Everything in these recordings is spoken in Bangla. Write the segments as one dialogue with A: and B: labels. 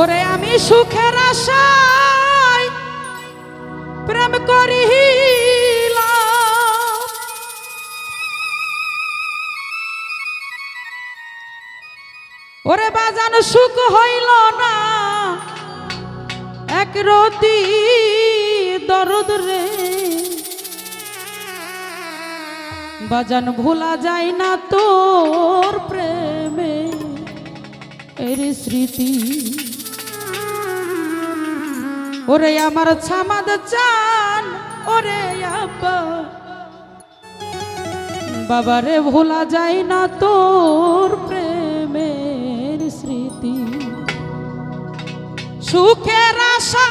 A: ওরে আমি সুখের আশায় প্রেম করিলাম। ওরে বাজানো, সুখ হইল না। এক রতি দরদ রে। বাজান, ভোলা যায় না তোর প্রেমে এর স্মৃতি। ওরে আমার ছামাদ চান ওরে বাবারে ভোলা যায় না তোর প্রেমের স্মৃতি। সুখের আশা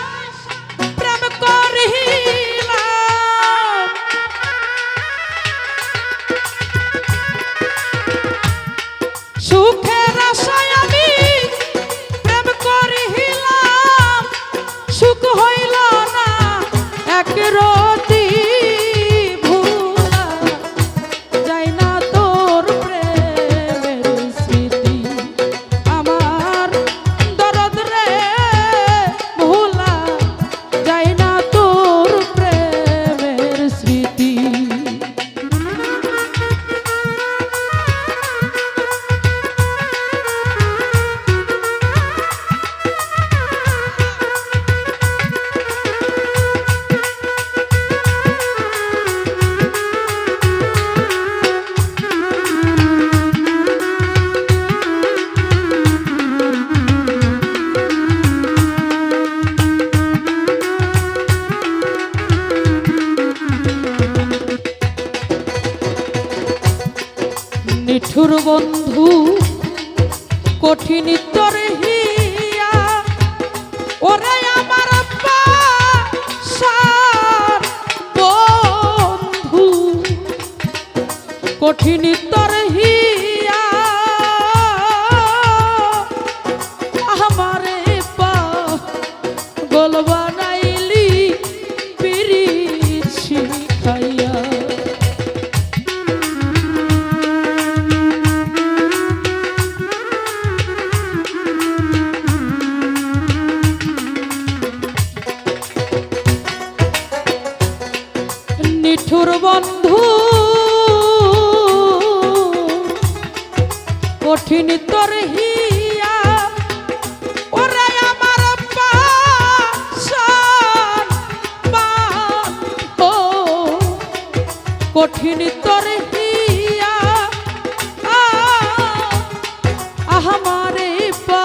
A: নিঠুর বন্ধু কঠিন হিয়া। আমার বন্ধু কঠিন হিয়া। আমারে পা গোল কঠিন তোর হিয়া ওরে আমার বান্ধ। কঠিন তোর হিয়া আহমারে পা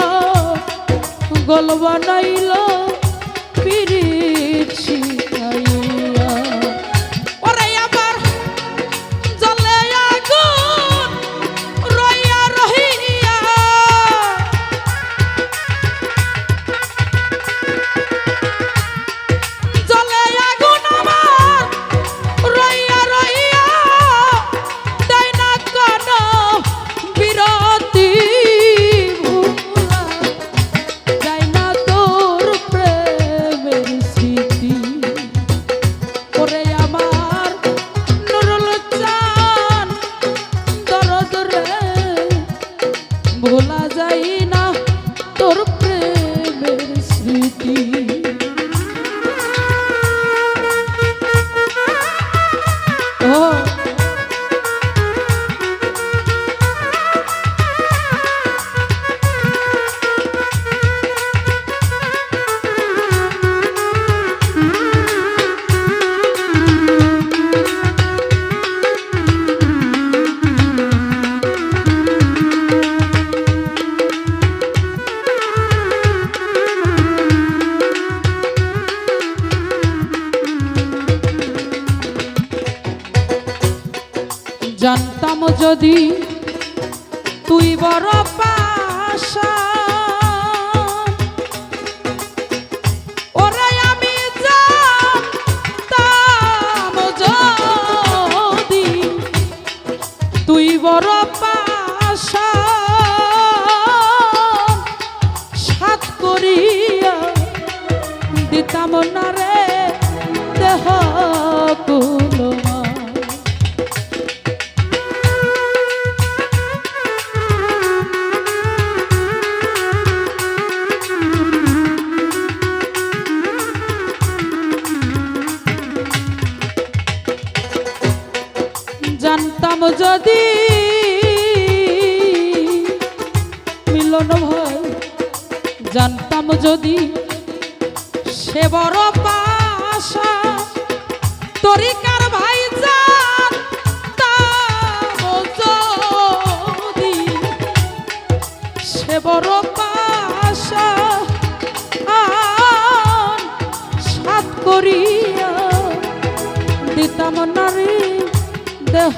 A: গোল বানাইল ও যদি যদি সে বড় পাশা তরিকার ভাই যদি সে বড় পাশা করিয়া দিতাম নারী দেহ।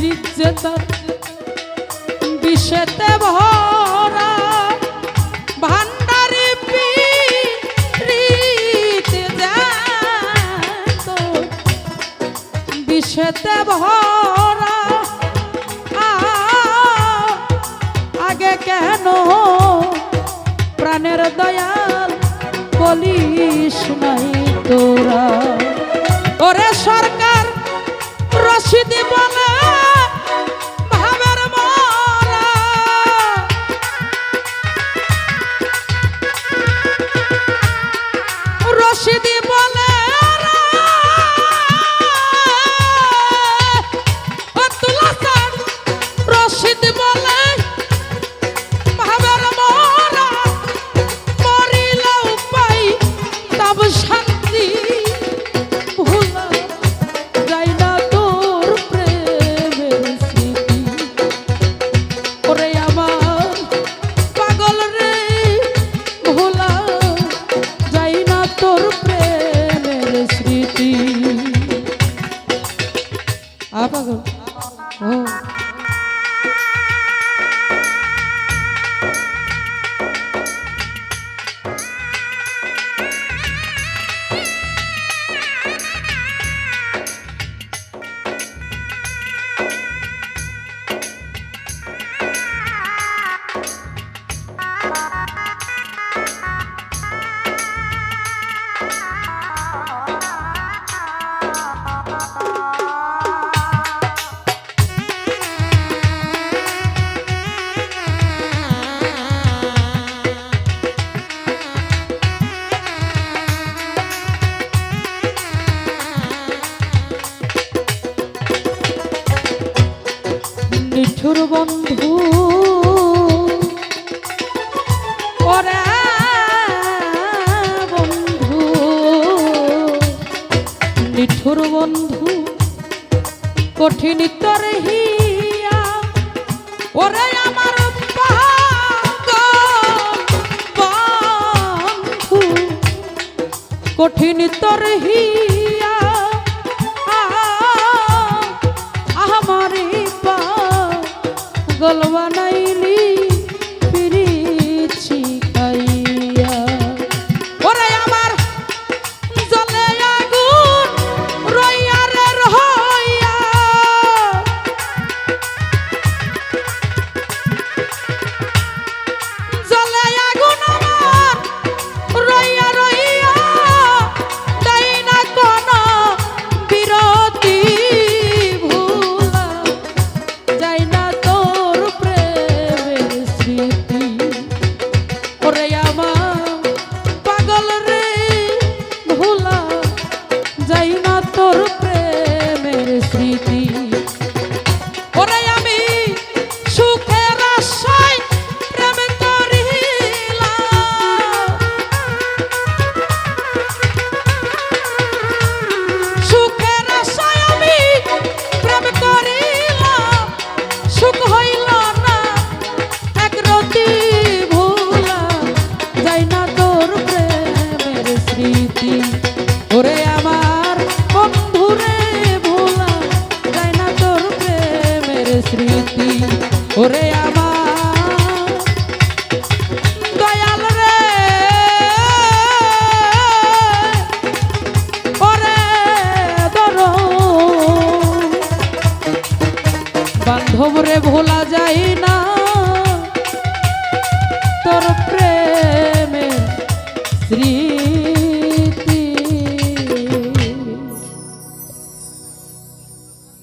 A: মনের ইচ্ছে তার বিষেতে ভরা ভান্ডারি পিতে বিষেতে ভরা আগে কেন প্রাণের দয়াল বলিস নাই তোরা? ওরে সরকার রসিদি বলা মধুর বন্ধু। ওরা বন্ধু। নিঠুর বন্ধু, কঠিন তরে হিয়া ওরে আমার বন্ধু। কঠিন তরে পা পাগল বানাইলি।